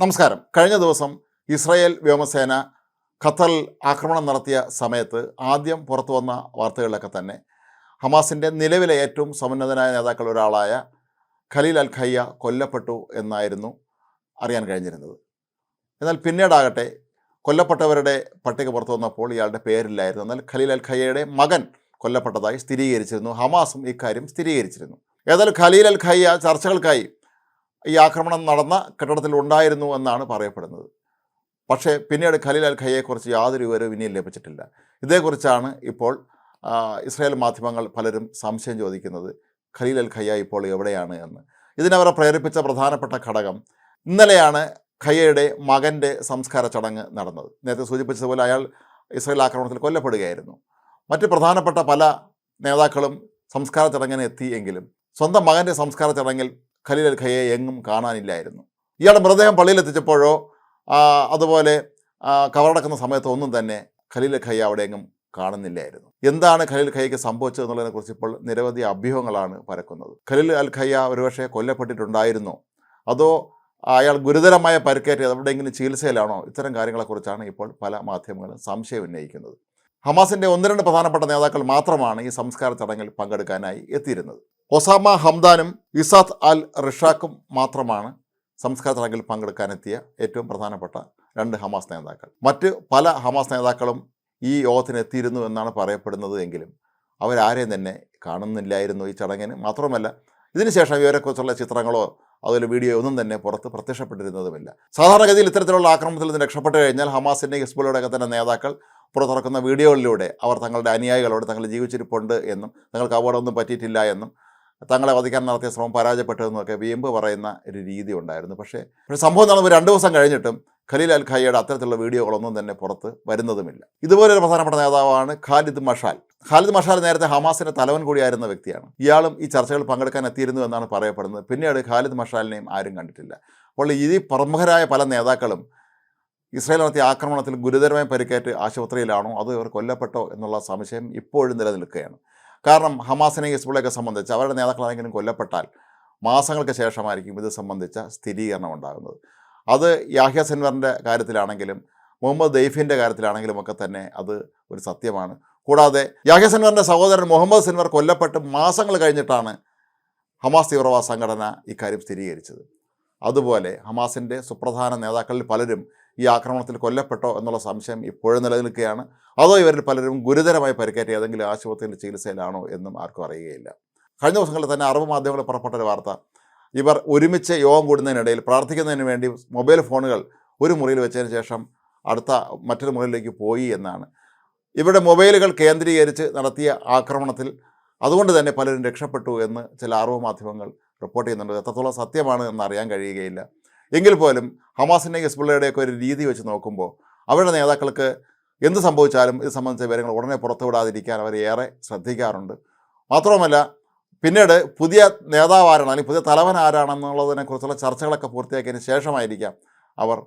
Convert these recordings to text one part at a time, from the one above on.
നമസ്കാരം. കഴിഞ്ഞ ദിവസം ഇസ്രായേൽ വ്യോമസേന ഖത്തൽ ആക്രമണം നടത്തിയ സമയത്ത് ആദ്യം പുറത്തു വന്ന വാർത്തകളിലൊക്കെ തന്നെ ഹമാസിന്റെ നിലവിലെ ഏറ്റവും സമുന്നതനായ നേതാക്കൾ ഒരാളായ ഖലീൽ അൽ ഖയ്യ കൊല്ലപ്പെട്ടു എന്നായിരുന്നു അറിയാൻ കഴിഞ്ഞിരുന്നത്. എന്നാൽ പിന്നീടാകട്ടെ കൊല്ലപ്പെട്ടവരുടെ പട്ടിക പുറത്തു വന്നപ്പോൾ ഇയാളുടെ പേരില്ലായിരുന്നു. എന്നാൽ ഖലീൽ അൽ ഖയ്യയുടെ മകൻ കൊല്ലപ്പെട്ടതായി സ്ഥിരീകരിച്ചിരുന്നു. ഹമാസും ഇക്കാര്യം സ്ഥിരീകരിച്ചിരുന്നു. ഏതായാലും ഖലീൽ അൽ ഖയ്യ ചർച്ചകൾക്കായി ഈ ആക്രമണം നടന്ന കെട്ടിടത്തിൽ ഉണ്ടായിരുന്നു എന്നാണ് പറയപ്പെടുന്നത്. പക്ഷേ പിന്നീട് ഖലീൽ അൽ ഖയ്യെക്കുറിച്ച് യാതൊരു വിവരവും ഇനിയും ലഭിച്ചിട്ടില്ല. ഇതേക്കുറിച്ചാണ് ഇപ്പോൾ ഇസ്രായേൽ മാധ്യമങ്ങൾ പലരും സംശയം ചോദിക്കുന്നത്. ഖലീൽ അൽ ഖയ്യ ഇപ്പോൾ എവിടെയാണ് എന്ന്. ഇതിനവരെ പ്രേരിപ്പിച്ച പ്രധാനപ്പെട്ട ഘടകം ഇന്നലെയാണ് ഖയ്യയുടെ മകന്റെ സംസ്കാര ചടങ്ങ് നടന്നത്. നേരത്തെ സൂചിപ്പിച്ചതുപോലെ അയാൾ ഇസ്രായേൽ ആക്രമണത്തിൽ കൊല്ലപ്പെടുകയായിരുന്നു. മറ്റ് പ്രധാനപ്പെട്ട പല നേതാക്കളും സംസ്കാര ചടങ്ങിന് എത്തിയെങ്കിലും സ്വന്തം മകന്റെ സംസ്കാര ചടങ്ങിൽ ഖലീൽ അൽ ഖയെ എങ്ങും കാണാനില്ലായിരുന്നു. ഇയാളുടെ മൃതദേഹം പള്ളിയിലെത്തിച്ചപ്പോഴോ അതുപോലെ കവറടക്കുന്ന സമയത്തോ ഒന്നും തന്നെ ഖലീൽ ഖയ്യ അവിടെ എങ്ങും കാണുന്നില്ലായിരുന്നു. എന്താണ് ഖലീൽ ഖയ്യയ്ക്ക് സംഭവിച്ചത് എന്നുള്ളതിനെക്കുറിച്ച് ഇപ്പോൾ നിരവധി അഭ്യൂഹങ്ങളാണ് പരക്കുന്നത്. ഖലീൽ അൽ ഖയ്യ ഒരുപക്ഷെ കൊല്ലപ്പെട്ടിട്ടുണ്ടായിരുന്നോ? അതോ അയാൾ ഗുരുതരമായ പരിക്കേറ്റ് എവിടെയെങ്കിലും ചികിത്സയിലാണോ? ഇത്തരം കാര്യങ്ങളെക്കുറിച്ചാണ് ഇപ്പോൾ പല മാധ്യമങ്ങളും സംശയം ഉന്നയിക്കുന്നത്. ഹമാസിന്റെ ഒന്ന് രണ്ട് പ്രധാനപ്പെട്ട നേതാക്കൾ മാത്രമാണ് ഈ സംസ്കാര ചടങ്ങിൽ പങ്കെടുക്കാനായി എത്തിയിരുന്നത്. ഒസാമ ഹംദാനും ഇസാദ് അൽ റിഷാക്കും മാത്രമാണ് സംസ്കാര ചടങ്ങിൽ പങ്കെടുക്കാനെത്തിയ ഏറ്റവും പ്രധാനപ്പെട്ട രണ്ട് ഹമാസ് നേതാക്കൾ. മറ്റ് പല ഹമാസ് നേതാക്കളും ഈ യോഗത്തിനെത്തിയിരുന്നു എന്നാണ് പറയപ്പെടുന്നത് എങ്കിലും അവരാരെയും തന്നെ കാണുന്നില്ലായിരുന്നു ഈ ചടങ്ങിന്. മാത്രമല്ല ഇതിനുശേഷം ഇവരെക്കുറിച്ചുള്ള ചിത്രങ്ങളോ അതുപോലെ വീഡിയോ ഒന്നും തന്നെ പുറത്ത് പ്രത്യക്ഷപ്പെട്ടിരുന്നതുമില്ല. സാധാരണഗതിയിൽ ഇത്തരത്തിലുള്ള ആക്രമണത്തിൽ നിന്ന് രക്ഷപ്പെട്ട് കഴിഞ്ഞാൽ ഹമാസിന്റെ ഹിസ്ബുള്ളയുടെ തന്നെ നേതാക്കൾ പുറത്തിറക്കുന്ന വീഡിയോകളിലൂടെ അവർ തങ്ങളുടെ അനുയായികളോട് തങ്ങൾ ജീവിച്ചിരിപ്പുണ്ട് എന്നും തങ്ങൾക്ക് അപകടമൊന്നും പറ്റിയിട്ടില്ല എന്നും തങ്ങളെ വധിക്കാൻ നടത്തിയ ശ്രമം പരാജയപ്പെട്ടതെന്നൊക്കെ വീമ്പ് പറയുന്ന ഒരു രീതി ഉണ്ടായിരുന്നു. പക്ഷേ സംഭവം നടന്നപ്പോൾ രണ്ട് ദിവസം കഴിഞ്ഞിട്ടും ഖലീൽ അൽ ഖയ്യയുടെ അത്തരത്തിലുള്ള വീഡിയോകളൊന്നും തന്നെ പുറത്ത് വരുന്നതുമില്ല. ഇതുപോലൊരു പ്രധാനപ്പെട്ട നേതാവാണ് ഖാലിദ് മഷാൽ. ഖാലിദ് മഷാൽ നേരത്തെ ഹമാസിന്റെ തലവൻ കൂടിയായിരുന്ന വ്യക്തിയാണ്. ഇയാളും ഈ ചർച്ചകൾ പങ്കെടുക്കാൻ എത്തിയിരുന്നു എന്നാണ് പറയപ്പെടുന്നത്. പിന്നീട് ഖാലിദ് മഷാലിനെയും ആരും കണ്ടിട്ടില്ല. അപ്പോൾ ഈ പ്രമുഖരായ പല നേതാക്കളും ഇസ്രായേൽ നടത്തിയ ആക്രമണത്തിൽ ഗുരുതരമായി പരിക്കേറ്റ് ആശുപത്രിയിലാണോ അതോ ഇവർ കൊല്ലപ്പെട്ടോ എന്നുള്ള സംശയം ഇപ്പോഴും നിലനിൽക്കുകയാണ്. കാരണം ഹമാസിനെ ഹിസ്ബുള്ളയൊക്കെ സംബന്ധിച്ച് അവരുടെ നേതാക്കൾ ആരെങ്കിലും കൊല്ലപ്പെട്ടാൽ മാസങ്ങൾക്ക് ശേഷമായിരിക്കും ഇത് സംബന്ധിച്ച സ്ഥിരീകരണം ഉണ്ടാകുന്നത്. അത് യാഹ്യ സെൻവറിന്റെ കാര്യത്തിലാണെങ്കിലും മുഹമ്മദ് ദൈഫിന്റെ കാര്യത്തിലാണെങ്കിലും ഒക്കെ തന്നെ അത് ഒരു സത്യമാണ്. കൂടാതെ യാഹ്യ സെൻവറിന്റെ സഹോദരൻ മുഹമ്മദ് സെൻവർ കൊല്ലപ്പെട്ട് മാസങ്ങൾ കഴിഞ്ഞിട്ടാണ് ഹമാസ് തീവ്രവാദ സംഘടന ഇക്കാര്യം സ്ഥിരീകരിച്ചത്. അതുപോലെ ഹമാസിന്റെ സുപ്രധാന നേതാക്കളിൽ പലരും ഈ ആക്രമണത്തിൽ കൊല്ലപ്പെട്ടോ എന്നുള്ള സംശയം ഇപ്പോഴും നിലനിൽക്കുകയാണ്. അതോ ഇവരിൽ പലരും ഗുരുതരമായി പരിക്കേറ്റ ഏതെങ്കിലും ആശുപത്രിയിൽ ചികിത്സയിലാണോ എന്നും ആർക്കും അറിയുകയില്ല. കഴിഞ്ഞ ദിവസങ്ങളിൽ തന്നെ അറബ് മാധ്യമങ്ങളിൽ പുറപ്പെട്ട ഒരു വാർത്ത. ഇവർ ഒരുമിച്ച് യോഗം കൂടുന്നതിനിടയിൽ പ്രാർത്ഥിക്കുന്നതിന് വേണ്ടി മൊബൈൽ ഫോണുകൾ ഒരു മുറിയിൽ വെച്ചതിന് ശേഷം അടുത്ത മറ്റൊരു മുറിയിലേക്ക് പോയി എന്നാണ്. ഇവരുടെ മൊബൈലുകൾ കേന്ദ്രീകരിച്ച് നടത്തിയ ആക്രമണത്തിൽ അതുകൊണ്ട് തന്നെ പലരും രക്ഷപ്പെട്ടു എന്ന് ചില അറിവ് മാധ്യമങ്ങൾ റിപ്പോർട്ട് ചെയ്യുന്നുണ്ട്. എത്രത്തോളം സത്യമാണ് എന്ന് അറിയാൻ കഴിയുകയില്ല. എങ്കിൽ പോലും ഹമാസിന്റെ ഹിസ്ബുള്ളയുടെയൊക്കെ ഒരു രീതി വെച്ച് നോക്കുമ്പോൾ അവരുടെ നേതാക്കൾക്ക് എന്ത് സംഭവിച്ചാലും ഇത് സംബന്ധിച്ച വിവരങ്ങൾ ഉടനെ പുറത്തുവിടാതിരിക്കാൻ അവർ ഏറെ ശ്രദ്ധിക്കാറുണ്ട്. മാത്രവുമല്ല പിന്നീട് പുതിയ നേതാവാരാണ് അല്ലെങ്കിൽ പുതിയ തലവൻ ആരാണെന്നുള്ളതിനെക്കുറിച്ചുള്ള ചർച്ചകളൊക്കെ പൂർത്തിയാക്കിയതിന് ശേഷമായിരിക്കാം അവർ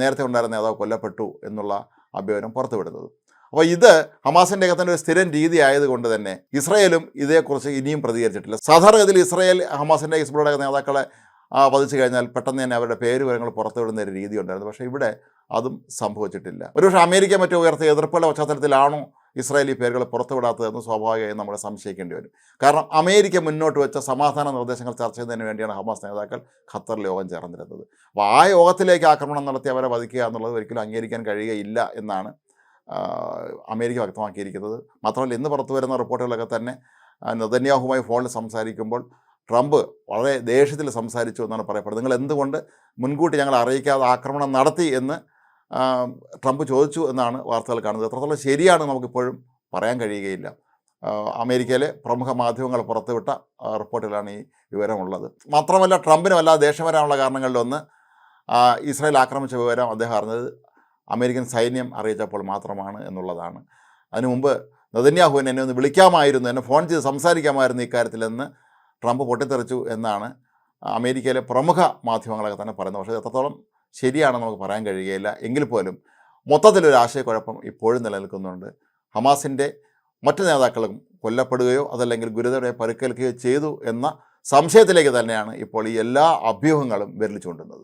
നേരത്തെ ഉണ്ടായിരുന്ന നേതാവ് കൊല്ലപ്പെട്ടു എന്നുള്ള അഭ്യൂഹനം പുറത്തുവിടുന്നത്. അപ്പോൾ ഇത് ഹമാസിന്റെ അകത്തിന്റെ ഒരു സ്ഥിരം രീതി ആയതുകൊണ്ട് തന്നെ ഇസ്രയേലും ഇതേക്കുറിച്ച് ഇനിയും പ്രതികരിച്ചിട്ടില്ല. സാധാരണഗതിയിൽ ഇസ്രയേൽ ഹമാസിന്റെ ഹിസ്ബുളുടെ നേതാക്കളെ ആ, വധിച്ചു കഴിഞ്ഞാൽ പെട്ടെന്ന് തന്നെ അവരുടെ പേര് വിവരങ്ങൾ പുറത്തുവിടുന്ന ഒരു രീതി ഉണ്ടായിരുന്നു. പക്ഷേ ഇവിടെ അതും സംഭവിച്ചിട്ടില്ല. ഒരുപക്ഷെ അമേരിക്ക മറ്റോ ഉയർത്തിയ എതിർപ്പുകളുടെ പശ്ചാത്തലത്തിലാണോ ഇസ്രായേലി പേരുകൾ പുറത്തുവിടാത്തതെന്ന് സ്വാഭാവികമായും നമ്മൾ സംശയിക്കേണ്ടി വരും. കാരണം അമേരിക്ക മുന്നോട്ട് വെച്ച സമാധാന നിർദ്ദേശങ്ങൾ ചർച്ച ചെയ്യുന്നതിന് വേണ്ടിയാണ് ഹമാസ് നേതാക്കൾ ഖത്തറിൽ യോഗം ചേർന്നിരുന്നത്. അപ്പോൾ ആ യോഗത്തിലേക്ക് ആക്രമണം നടത്തി അവരെ വധിക്കുക എന്നുള്ളത് ഒരിക്കലും അംഗീകരിക്കാൻ കഴിയുകയില്ല എന്നാണ് അമേരിക്ക വ്യക്തമാക്കിയിരിക്കുന്നത്. മാത്രമല്ല ഇന്ന് പുറത്തു വരുന്ന റിപ്പോർട്ടുകളൊക്കെ തന്നെ നെതന്യാഹുമായി ഫോണിൽ സംസാരിക്കുമ്പോൾ ട്രംപ് വളരെ ദേഷ്യത്തിൽ സംസാരിച്ചു എന്നാണ് പറയപ്പെടുന്നത്. നിങ്ങൾ എന്തുകൊണ്ട് മുൻകൂട്ടി ഞങ്ങൾ അറിയിക്കാതെ ആക്രമണം നടത്തി എന്ന് ട്രംപ് ചോദിച്ചു എന്നാണ് വാർത്തകൾ കാണുന്നത്. എത്രത്തോളം ശരിയാണ് നമുക്കിപ്പോഴും പറയാൻ കഴിയുകയില്ല. അമേരിക്കയിലെ പ്രമുഖ മാധ്യമങ്ങൾ പുറത്തുവിട്ട റിപ്പോർട്ടിലാണ് ഈ വിവരമുള്ളത്. മാത്രമല്ല ട്രംപിന് വല്ലാതെ ദേഷ്യം വരാനുള്ള കാരണങ്ങളിലൊന്ന് ഇസ്രായേൽ ആക്രമിച്ച വിവരം അദ്ദേഹം അറിഞ്ഞത് അമേരിക്കൻ സൈന്യം അറിയിച്ചപ്പോൾ മാത്രമാണ് എന്നുള്ളതാണ്. അതിനു മുമ്പ് നദന്യാഹുവിനെ എന്നെ ഒന്ന് വിളിക്കാമായിരുന്നു. എന്നെ ഫോൺ ചെയ്ത് സംസാരിക്കാമായിരുന്നു ഇക്കാര്യത്തിലെന്ന് ട്രംപ് പൊട്ടിത്തെറിച്ചു എന്നാണ് അമേരിക്കയിലെ പ്രമുഖ മാധ്യമങ്ങളൊക്കെ തന്നെ പറയുന്നത്. പക്ഷേ എത്രത്തോളം ശരിയാണെന്ന് നമുക്ക് പറയാൻ കഴിയുകയില്ല. എങ്കിൽ പോലും മൊത്തത്തിലൊരു ആശയക്കുഴപ്പം ഇപ്പോഴും നിലനിൽക്കുന്നുണ്ട്. ഹമാസിന്റെ മറ്റ് നേതാക്കളും കൊല്ലപ്പെടുകയോ അതല്ലെങ്കിൽ ഗുരുതരയെ പരുക്കേൽക്കുകയോ ചെയ്തു എന്ന സംശയത്തിലേക്ക് തന്നെയാണ് ഇപ്പോൾ ഈ എല്ലാ അഭ്യൂഹങ്ങളും വിരലിച്ചുകൊണ്ടുന്നത്